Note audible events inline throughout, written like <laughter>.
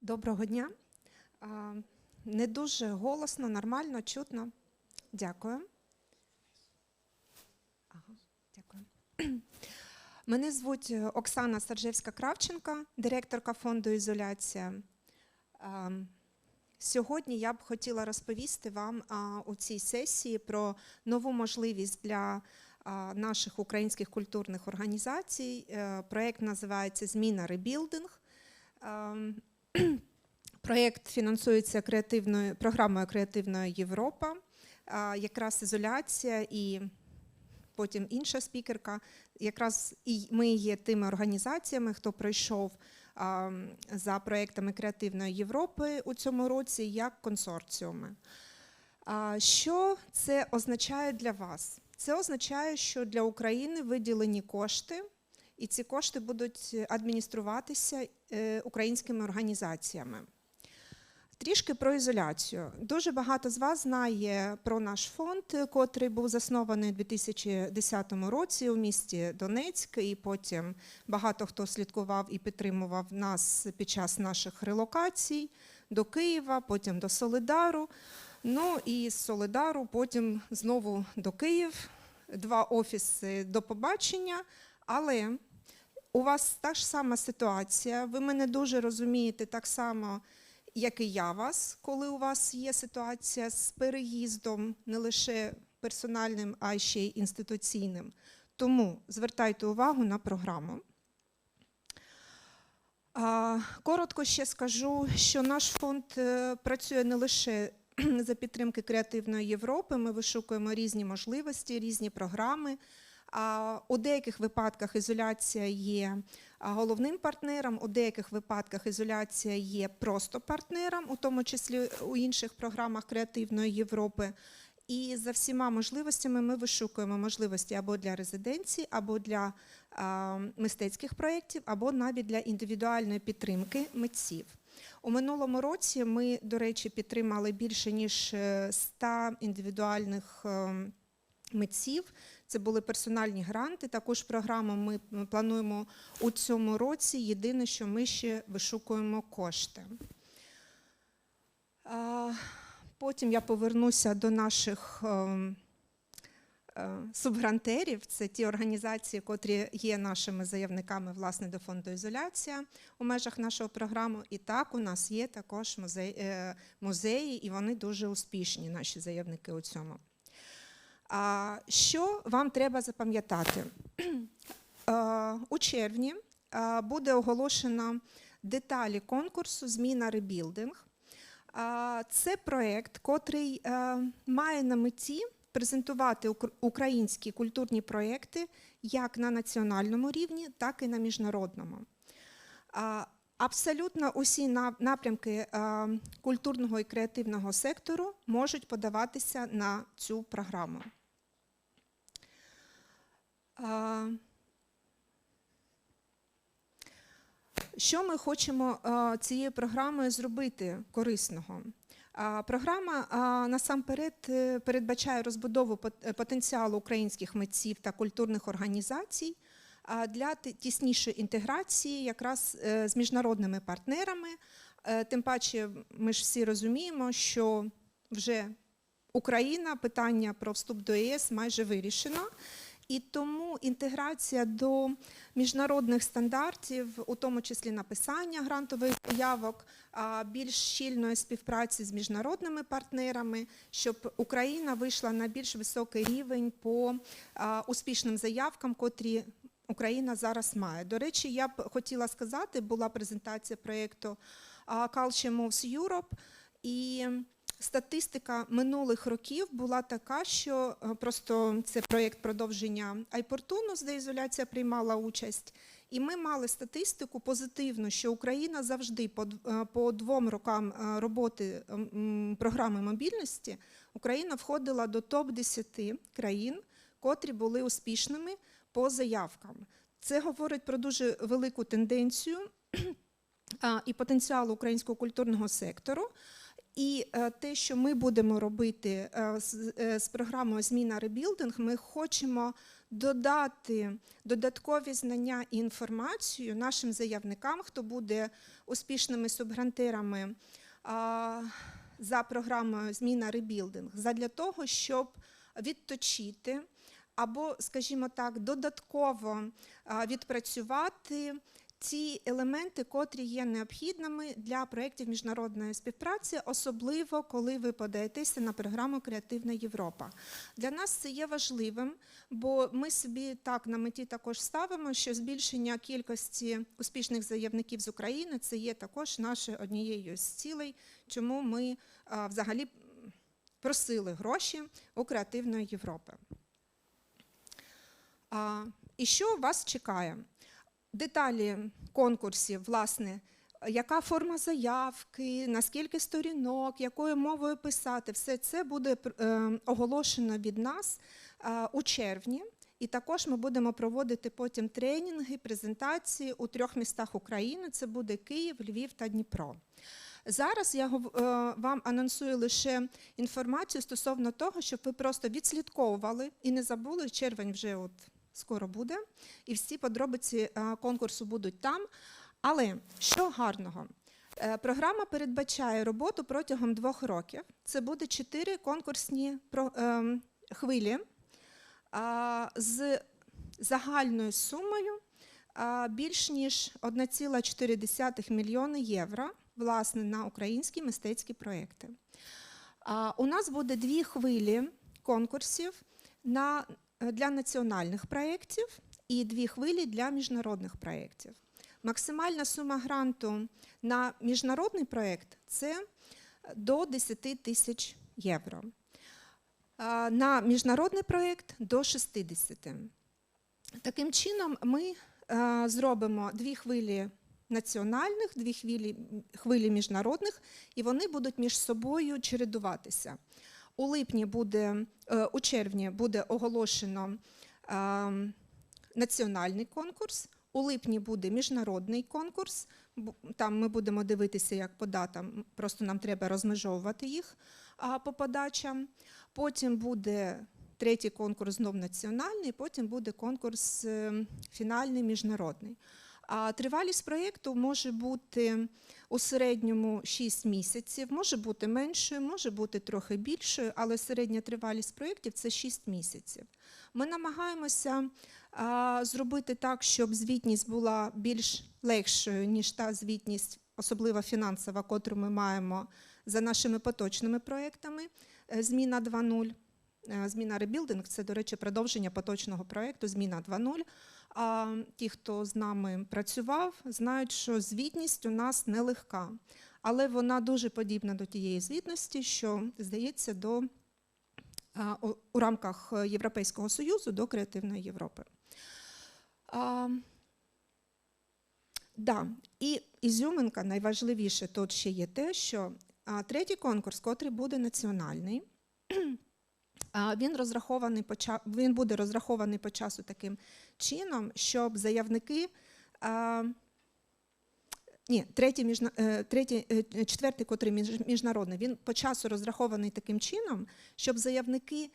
Доброго дня. Не дуже голосно, нормально, чутно. Дякую. Ага, дякую. <clears throat> Мене звуть е, Оксана Саржевська-Кравченка, директорка фонду Ізоляція. Сьогодні я б хотіла розповісти вам у цій сесії про нову можливість для наших українських культурних організацій. Е, Проект називається Зміна ребілдинг. <clears throat> Проєкт фінансується креативною програмою Креативна Європа, якраз ізоляція і потім інша спікерка. Якраз і ми є тими організаціями, хто пройшов за проєктами Креативної Європи у цьому році як консорціуми. Що це означає для вас? Це означає, що для України виділені кошти, і ці кошти будуть адмініструватися е, українськими організаціями. Трішки про ізоляцію. Дуже багато з вас знає про наш фонд, котрий був заснований у 2010 році у місті Донецьк, і потім багато хто слідкував і підтримував нас під час наших релокацій до Києва, потім до Солидару. Ну і з Солидару потім знову до Київ, два офіси до побачення. Але у вас та ж сама ситуація. Ви мене дуже розумієте так само, як і я вас, коли у вас є ситуація з переїздом не лише персональним, а ще й інституційним. Тому звертайте увагу на програму. Коротко ще скажу, що наш фонд е, працює не лише <clears throat> за підтримки креативної Європи. Ми вишукуємо різні можливості, різні програми. У деяких випадках ізоляція є головним партнером, у деяких випадках ізоляція є просто партнером, у тому числі у інших програмах креативної Європи. І за всіма можливостями ми вишукуємо можливості або для резиденцій, або для мистецьких проєктів, або навіть для індивідуальної підтримки митців. У минулому році ми, до речі, підтримали більше ніж е, 100 індивідуальних е, митців. Це були персональні гранти. Також програму ми плануємо у цьому році. Єдине, що ми ще вишукуємо кошти. Потім я повернуся до наших ем, е, субгрантерів. Це ті організації, котрі є нашими заявниками власне до фонду ізоляція у межах нашого програми. І так у нас є також музей, е, музеї, і вони дуже успішні, наші заявники у цьому. Що вам треба запам'ятати? Е, У червні е, буде оголошено деталі конкурсу Зміна ребілдинг. Це проєкт, котрий е, має на меті презентувати українські культурні проєкти як на національному рівні, так і на міжнародному. Абсолютно усі напрямки е, культурного і креативного сектору можуть подаватися на цю програму. Що ми хочемо е, цією програмою зробити корисного? Програма насамперед е, передбачає розбудову е, потенціалу українських митців та культурних організацій для тіснішої інтеграції якраз з міжнародними партнерами. Тим паче, ми ж всі розуміємо, що вже Україна питання про вступ до ЄС майже вирішено. І тому інтеграція до міжнародних стандартів, у тому числі написання грантових заявок, більш щільної співпраці з міжнародними партнерами, щоб Україна вийшла на більш високий рівень по успішним заявкам, котрі Україна зараз має. До речі, я б хотіла сказати, була презентація проєкту Culture Moves Europe, і Статистика минулих років була така, що е, просто це проєкт продовження Айпортунус, де ізоляція приймала участь. І ми мали статистику позитивну, що Україна завжди по, е, по двом рокам е, роботи програми мобільності Україна входила до топ-10 країн, котрі були успішними по заявкам. Це говорить про дуже велику тенденцію <clears throat> і потенціал українського культурного сектору. І е, те, що ми будемо робити е, з, е, програмою Зміна ребілдинг, ми хочемо додати додаткові знання і інформацію нашим заявникам, хто буде успішними субгрантерами за програмою Зміна ребілдинг, задля того, щоб відточити або, скажімо так, додатково відпрацювати ті елементи, котрі є необхідними для проєктів міжнародної співпраці, особливо коли ви подаєтеся на програму Креативна Європа. Для нас це є важливим, бо ми собі так на меті також ставимо, що збільшення кількості успішних заявників з України це є також нашою однією з цілей, чому ми а, взагалі просили гроші у Креативної Європи. А, і що вас чекає? Деталі конкурсів, власне, яка форма заявки, наскільки сторінок, якою мовою писати, все це буде е, оголошено від нас е, у червні. І також ми будемо проводити потім тренінги, презентації у трьох містах України: це буде Київ, Львів та Дніпро. Зараз я е, вам анонсую лише інформацію стосовно того, щоб ви просто відслідковували і не забули, червень вже от скоро буде, і всі подробиці е, конкурсу будуть там. Але що гарного? Е, Програма передбачає роботу протягом двох років. Це буде чотири конкурсні ем, хвилі з загальною сумою більш ніж 1,4 мільйони євро власне, на українські мистецькі проекти. У нас буде дві хвилі конкурсів на, е, для національних проєктів і дві хвилі для міжнародних проєктів. Максимальна сума гранту на міжнародний проєкт це до 10 тисяч євро. На міжнародний проєкт до 60. Таким чином, ми е, зробимо дві хвилі національних, дві хвилі, хвилі міжнародних, і вони будуть між собою чередуватися. У липні буде, е, у червні буде оголошено е, національний конкурс. У липні буде міжнародний конкурс. Там ми будемо дивитися, як по датам. Просто нам треба розмежовувати їх по подачам. Потім буде третій конкурс знов національний, потім буде конкурс е, фінальний міжнародний. А тривалість проєкту може бути у середньому 6 місяців, може бути меншою, може бути трохи більшою, але середня тривалість проєктів це 6 місяців. Ми намагаємося зробити так, щоб звітність була більш легшою, ніж та звітність, особливо фінансова, котру ми маємо за нашими поточними проєктами. Е, Зміна 2.0. Е, Зміна ребілдинг це, до речі, продовження поточного проєкту Зміна 2.0. А ті, хто з нами працював, знають, що звітність у нас нелегка, але вона дуже подібна до тієї звітності, що здається до у- рамках Європейського союзу до креативної Європи. А, да. І ізюминка найважливіше тут ще є те, що третій конкурс, котрий буде національний, він розрахований по він буде розрахований по часу таким чином, щоб заявники. Ні, третій, е, третій, е, четвертий, котрий міжнародний, він по часу розрахований таким чином, щоб заявники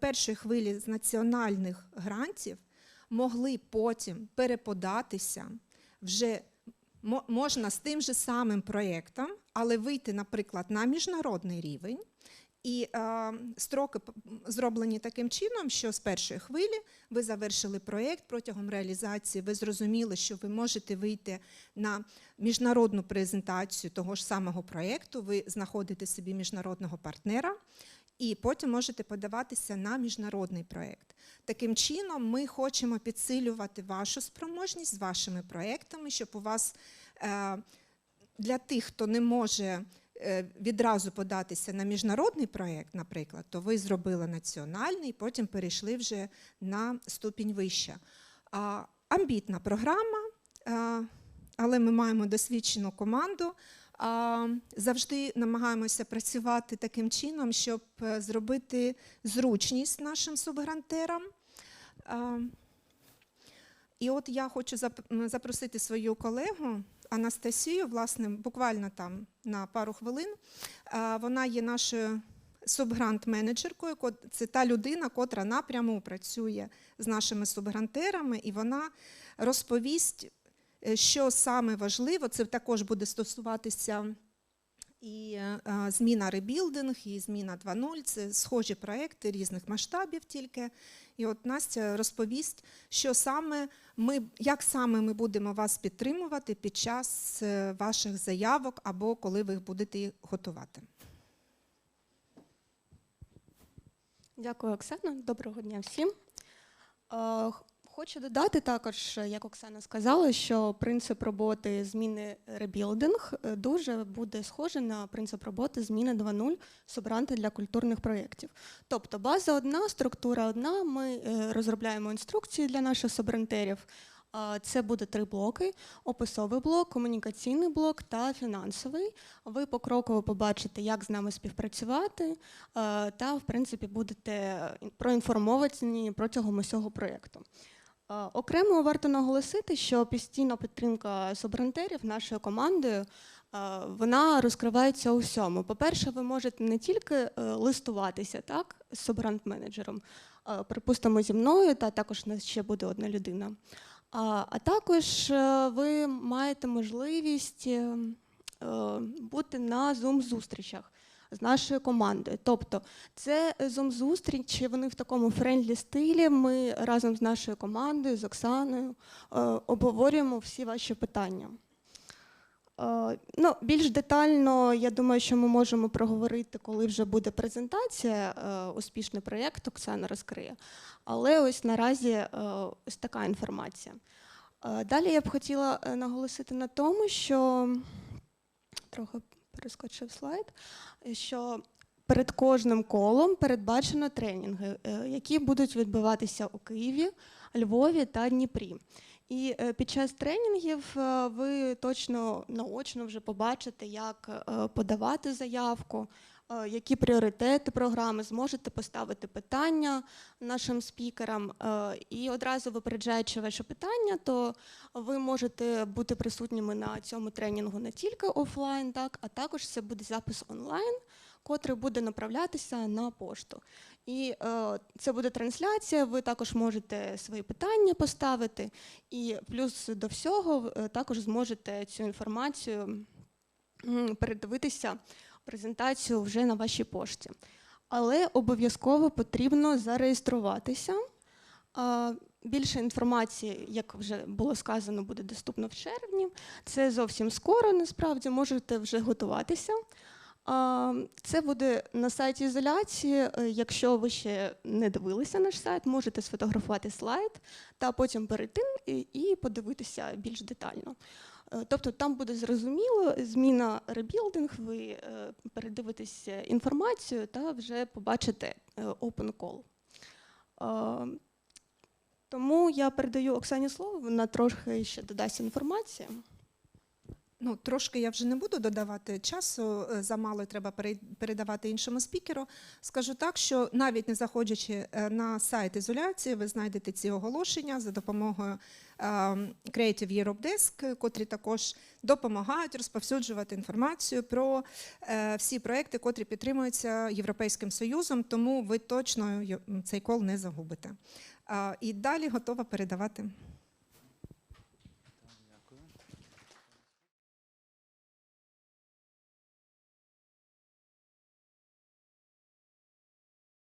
першої хвилі з національних грантів могли потім переподатися вже можна з тим же самим проєктом, але вийти, наприклад, на міжнародний рівень. І е, строки зроблені таким чином, що з першої хвилі ви завершили проєкт протягом реалізації, ви зрозуміли, що ви можете вийти на міжнародну презентацію того ж самого проєкту, ви знаходите собі міжнародного партнера, і потім можете подаватися на міжнародний проєкт. Таким чином, ми хочемо підсилювати вашу спроможність з вашими проєктами, щоб у вас е, для тих, хто не може відразу податися на міжнародний проєкт, наприклад, то ви зробили національний, потім перейшли вже на ступінь вище. Амбітна програма, а, але ми маємо досвідчену команду. Завжди намагаємося працювати таким чином, щоб е, зробити зручність нашим субгрантерам. І от я хочу запросити свою колегу Анастасію, власне, буквально там на пару хвилин. Вона є нашою субгрант-менеджеркою. Це та людина, котра напряму працює з нашими субгрантерами, і вона розповість, е, що саме важливо. Це також буде стосуватися і е, е, зміна ребілдинг, і зміна 2.0. Це схожі проекти різних масштабів тільки. І от Настя розповість, що саме ми, як саме ми будемо вас підтримувати під час е, ваших заявок або коли ви будете їх готувати. Дякую, Оксана. Доброго дня всім. Хочу додати також, як Оксана сказала, що принцип роботи зміни ребілдинг е, дуже буде схожий на принцип роботи зміни 2.0 субранти для культурних проєктів. Тобто база одна, структура одна. Ми е, розробляємо інструкції для наших субрантерів. Це буде три блоки: описовий блок, комунікаційний блок та фінансовий. Ви покроково побачите, як з нами співпрацювати, е, та, в принципі, будете проінформовані протягом усього проєкту. Окремо варто наголосити, що постійна підтримка субрантерів нашою командою. Вона розкривається у всьому. По-перше, ви можете не тільки е, листуватися так, з субрант-менеджером, припустимо, зі мною, та також у нас ще буде одна людина. А, також е, ви маєте можливість е, бути на Zoom-зустрічах з нашою командою. Тобто, це Zoom-зустрічі, вони в такому френдлі стилі. Ми разом з нашою командою, з Оксаною, е, обговорюємо всі ваші питання. Е, Ну, більш детально, я думаю, що ми можемо проговорити, коли вже буде презентація. е, Успішний проєкт Оксана розкриє. Але ось наразі е, ось така інформація. Е, Далі я б хотіла е, наголосити на тому, що трохи перескочив слайд, е, що перед кожним колом передбачено тренінги, е, які будуть відбуватися у Києві, Львові та Дніпрі. І е, під час тренінгів ви точно наочно вже побачите, як подавати заявку, які пріоритети програми, зможете поставити питання нашим спікерам. е, І одразу випереджаючи ваше питання, то ви можете бути присутніми на цьому тренінгу не тільки офлайн, так, а також це буде запис онлайн, котрий буде направлятися на пошту. І е, це буде трансляція, ви також можете свої питання поставити, і плюс до всього е, також зможете цю інформацію передивитися презентацію вже на вашій пошті. Але обов'язково потрібно зареєструватися. Більше інформації, як вже було сказано, буде доступно в червні. Це зовсім скоро, насправді можете вже готуватися. Це буде на сайті ізоляції. Е, Якщо ви ще не дивилися наш сайт, можете сфотографувати слайд та потім перейти і- і подивитися більш детально. Е, Тобто там буде зрозуміло зміна ребілдинг, ви е, передивитесь інформацію та вже побачите е, open call. Тому я передаю Оксані слово, вона трохи ще додасть інформації. Ну, трошки я вже не буду додавати часу, е, замало треба передавати іншому спікеру. Скажу так, що навіть не заходячи е, на сайт ізоляції, ви знайдете ці оголошення за допомогою е, Creative Europe Desk, котрі також допомагають розповсюджувати інформацію про е, всі проекти, котрі підтримуються Європейським Союзом, тому ви точно цей кол не загубите. І далі готова передавати